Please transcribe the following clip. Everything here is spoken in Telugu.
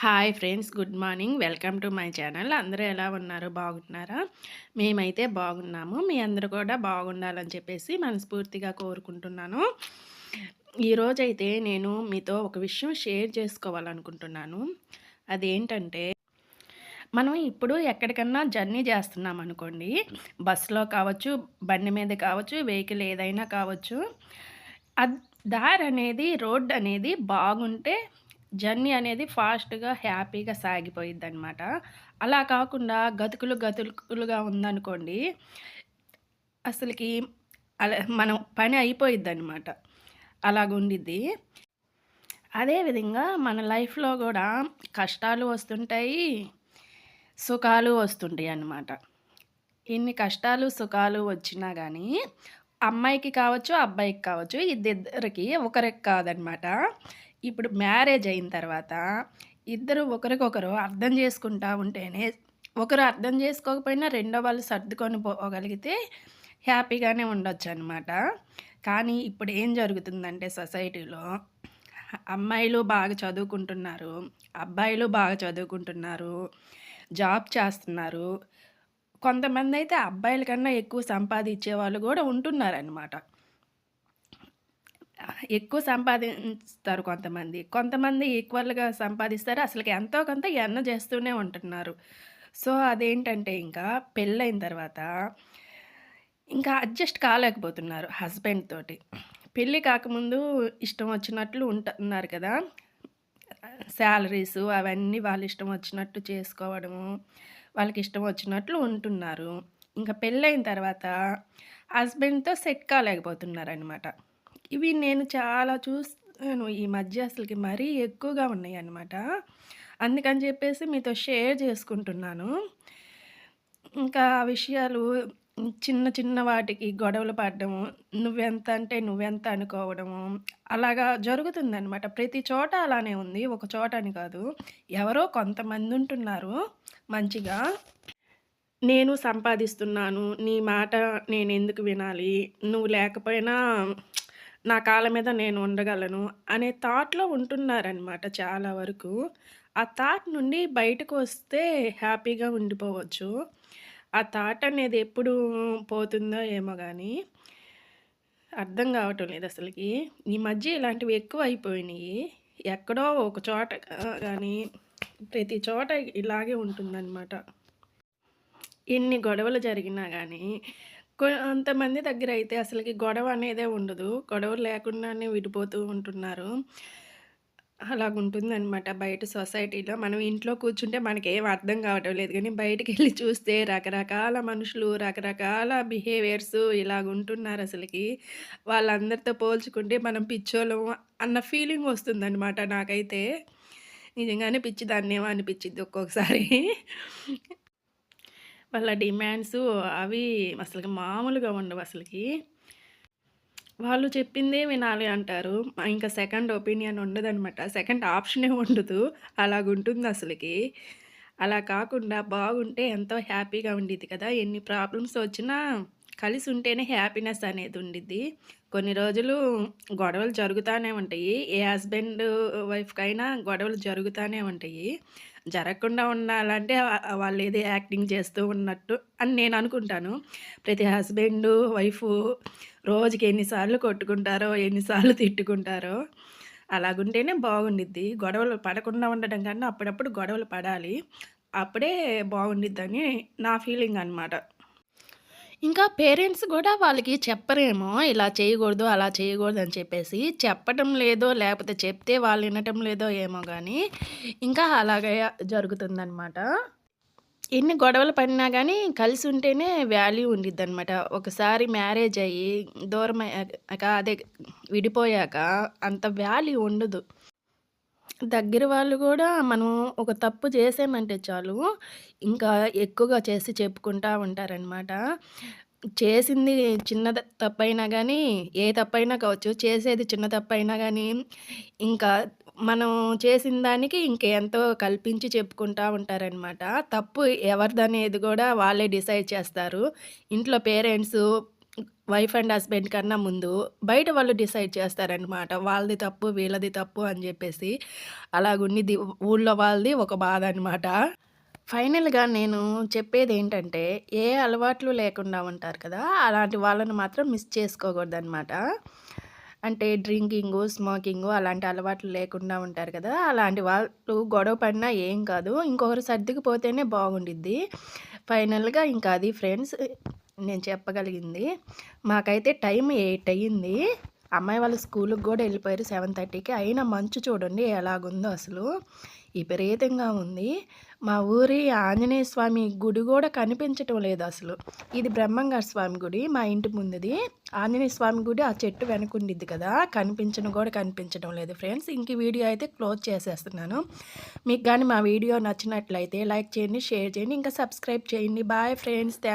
Hi friends good morning. Welcome to my channel. అందరూ ఎలా ఉన్నారు? బాగున్నారా? మేమైతే బాగున్నాము. మీ అందరూ కూడా బాగుండాలని చెప్పేసి మనస్ఫూర్తిగా కోరుకుంటున్నాను. ఈరోజైతే నేను మీతో ఒక విషయం షేర్ చేసుకోవాలనుకుంటున్నాను. అదేంటంటే మనం ఇప్పుడు ఎక్కడికన్నా జర్నీ చేస్తున్నాం అనుకోండి. బస్సులో కావచ్చు బండి మీద కావచ్చు వెహికల్ ఏదైనా కావచ్చు దారి అనేది రోడ్ అనేది బాగుంటే జర్నీ అనేది ఫాస్ట్‌గా, హ్యాపీగా సాగిపోయిద్దనమాట. అలా కాకుండా గతుకులు, గతుకులుగా ఉందనుకోండి, అసలుకి అలా మనం పని అయిపోయిద్దనమాట. అలాగుండిద్ది. అదేవిధంగా మన లైఫ్‌లో కూడా కష్టాలు వస్తుంటాయి, సుఖాలు వస్తుంటాయి అన్నమాట ఇన్ని కష్టాలు, సుఖాలు వచ్చినా కానీ అమ్మాయికి కావచ్చు, అబ్బాయికి కావచ్చు ఇద్దరికి ఒకరికి కాదనమాట. ఇప్పుడు మ్యారేజ్ అయిన తర్వాత ఇద్దరు ఒకరికొకరు అర్థం చేసుకుంటా ఉంటేనే ఒకరు అర్థం చేసుకోకపోయినా రెండో వాళ్ళు సర్దుకొని పోగలిగితే హ్యాపీగానే ఉండొచ్చనమాట. కానీ ఇప్పుడు ఏం జరుగుతుందంటే సొసైటీలో అమ్మాయిలు బాగా చదువుకుంటున్నారు. అబ్బాయిలు బాగా చదువుకుంటున్నారు. జాబ్ చేస్తున్నారు. కొంతమంది అయితే అబ్బాయిల కన్నా ఎక్కువ సంపాదించే వాళ్ళు గూడా ఉంటున్నారనమాట. ఎక్కువ సంపాదిస్తారు కొంతమంది. కొంతమంది ఈక్వల్‌గా సంపాదిస్తారు. అసలుకి ఎంతో కొంత ఎన్న చేస్తూనే ఉంటున్నారు. సో, అదేంటంటే ఇంకా పెళ్ళైన తర్వాత ఇంకా అడ్జస్ట్ కాలేకపోతున్నారు హస్బెండ్ తోటి. పెళ్ళి కాకముందు ఇష్టం వచ్చినట్లు ఉంటున్నారు కదా! శాలరీస్ అవన్నీ వాళ్ళ ఇష్టం వచ్చినట్టు చేసుకోవడము, వాళ్ళకి ఇష్టం వచ్చినట్లు ఉంటున్నారు. ఇంకా పెళ్ళైన తర్వాత హస్బెండ్‌తో సెట్ కాలేకపోతున్నారనమాట. ఇవి నేను చాలా చూస్తాను ఈ మధ్య అసలుకి మరీ ఎక్కువగా ఉన్నాయన్నమాట. అందుకని చెప్పేసి మీతో షేర్ చేసుకుంటున్నాను. ఇంకా ఆ విషయాలు చిన్న చిన్న వాటికి గొడవలు పడడము, నువ్వెంత అంటే నువ్వెంత అనుకోవడము, అలాగా జరుగుతుందనమాట. ప్రతి చోట అలానే ఉంది. ఒక చోట అని కాదు. ఎవరో కొంతమంది ఉంటున్నారు మంచిగా. నేను సంపాదిస్తున్నాను. నీ మాట నేను ఎందుకు వినాలి? నువ్వు లేకపోయినా నా కాళ్ళ మీద నేను ఉండగలను అనే థాట్‌లో ఉంటున్నారనమాట చాలా వరకు. ఆ థాట్ నుండి బయటకు వస్తే హ్యాపీగా ఉండిపోవచ్చు. ఆ థాట్ అనేది ఎప్పుడు పోతుందో ఏమో కానీ అర్థం కావటం లేదు అసలుకి ఈ మధ్య ఇలాంటివి ఎక్కువ అయిపోయినాయి ఎక్కడో ఒక చోట కానీ ప్రతి చోట ఇలాగే ఉంటుందనమాట. ఎన్ని గొడవలు జరిగినా కానీ కొంతమంది దగ్గర అయితే అసలకి గొడవ అనేదే ఉండదు. గొడవలు లేకుండానే విడిపోతూ ఉంటున్నారు. అలాగుంటుందనమాట బయట సొసైటీలో. మనం ఇంట్లో కూర్చుంటే మనకేం అర్థం కావటం లేదు కానీ బయటకు బయటికెళ్ళి చూస్తే రకరకాల మనుషులు, రకరకాల బిహేవియర్స్ ఇలాగుంటున్నారు అసలుకి వాళ్ళందరితో పోల్చుకుంటే మనం పిచ్చోళం అన్న ఫీలింగ్ వస్తుందనమాట నాకైతే. నిజంగానే పిచ్చిదాన్నేమో అనిపిచ్చిద్ది ఒక్కొక్కసారి. వాళ్ళ డిమాండ్స్ అవి అసలుకి మామూలుగా ఉండవు అసలుకి వాళ్ళు చెప్పిందే వినాలి అంటారు. ఇంకా సెకండ్ ఒపీనియన్ ఉండదనమాట. సెకండ్ ఆప్షనే ఉండదు. అలాగుంటుందసలకి. అలా కాకుండా బాగుంటే ఎంతో హ్యాపీగా ఉండేది కదా! ఎన్ని ప్రాబ్లమ్స్ వచ్చినా కలిసి ఉంటేనే హ్యాపీనెస్ అనేది ఉండిద్ది. కొన్ని రోజులు గొడవలు జరుగుతూనే ఉంటాయి. ఏ హస్బెండ్ వైఫ్‌కైనా గొడవలు జరుగుతూనే ఉంటాయి. జరగకుండా ఉండాలంటే వాళ్ళు ఏదో యాక్టింగ్ చేస్తూ ఉన్నట్టు అని నేను అనుకుంటాను. ప్రతి హస్బెండు, వైఫ్ రోజుకి ఎన్నిసార్లు కొట్టుకుంటారో, ఎన్నిసార్లు తిట్టుకుంటారో అలాగుంటేనే బాగుండిద్ది. గొడవలు పడకుండా ఉండడం కన్నా అప్పుడప్పుడు గొడవలు పడాలి. అప్పుడే బాగుండిద్దని నా ఫీలింగ్ అనమాట. ఇంకా పేరెంట్స్ కూడా వాళ్ళకి చెప్పరేమో ఇలా చేయకూడదు, అలా చేయకూడదు అని చెప్పేసి. చెప్పటం లేదో, లేకపోతే చెప్తే వాళ్ళు వినటం లేదో ఏమో కానీ ఇంకా అలాగే జరుగుతుందనమాట. ఎన్ని గొడవలు పడినా కానీ కలిసి ఉంటేనే వాల్యూ ఉండిద్దనమాట. ఒకసారి మ్యారేజ్ అయ్యి దూరమయ్యాక అదే విడిపోయాక అంత వాల్యూ ఉండదు. దగ్గర వాళ్ళు కూడా మనం ఒక తప్పు చేసామంటే చాలు, ఇంకా ఎక్కువగా చేసి చెప్పుకుంటా ఉంటారనమాట. చేసింది చిన్న తప్పైనా కానీ ఏ తప్పైనా కావచ్చు, చేసేది చిన్న తప్పైనా కానీ ఇంకా మనం చేసిన దానికి ఇంకెంతో కల్పించి చెప్పుకుంటా ఉంటారనమాట. తప్పు ఎవరిదనేది కూడా వాళ్ళే డిసైడ్ చేస్తారు. ఇంట్లో పేరెంట్స్ వైఫ్ అండ్ హస్బెండ్ కన్నా ముందు బయట వాళ్ళు డిసైడ్ చేస్తారనమాట. వాళ్ళది తప్పు, వీళ్ళది తప్పు అని చెప్పేసి అలాగుండి ఊళ్ళో వాళ్ళది ఒక బాధ అనమాట. ఫైనల్‌గా నేను చెప్పేది ఏంటంటే ఏ అలవాట్లు లేకుండా ఉంటారు కదా! అలాంటి వాళ్ళని మాత్రం మిస్ చేసుకోకూడదనమాట. అంటే డ్రింకింగ్ స్మోకింగ్ అలాంటి అలవాట్లు లేకుండా ఉంటారు కదా! అలాంటి వాళ్ళు గొడవ పడినా ఏం కాదు. ఇంకొకరు సర్దుకుపోతేనే బాగుండిద్ది. ఫైనల్‌గా ఇంకా అది ఫ్రెండ్స్ నేను చెప్పగలిగింది. మాకైతే టైం ఎయిట్ అయ్యింది. అమ్మాయి వాళ్ళ స్కూల్కి కూడా వెళ్ళిపోయారు సెవెన్ థర్టీకి అయినా మంచు చూడండి ఎలాగుందో అసలు. విపరీతంగా ఉంది. మా ఊరి ఆంజనేయ స్వామి గుడి కూడా కనిపించటం లేదు అసలు ఇది బ్రహ్మంగారి స్వామి గుడి మా ఇంటి ముందుది. ఆంజనేయ స్వామి గుడి ఆ చెట్టు వెనుకుండిద్ది కదా! కనిపించడం కూడా కనిపించడం లేదు ఫ్రెండ్స్. ఇంక వీడియో అయితే క్లోజ్ చేసేస్తున్నాను. మీకు కానీ మా వీడియో నచ్చినట్లయితే లైక్ చేయండి, షేర్ చేయండి, ఇంకా సబ్స్క్రైబ్ చేయండి. Bye friends. థాంక్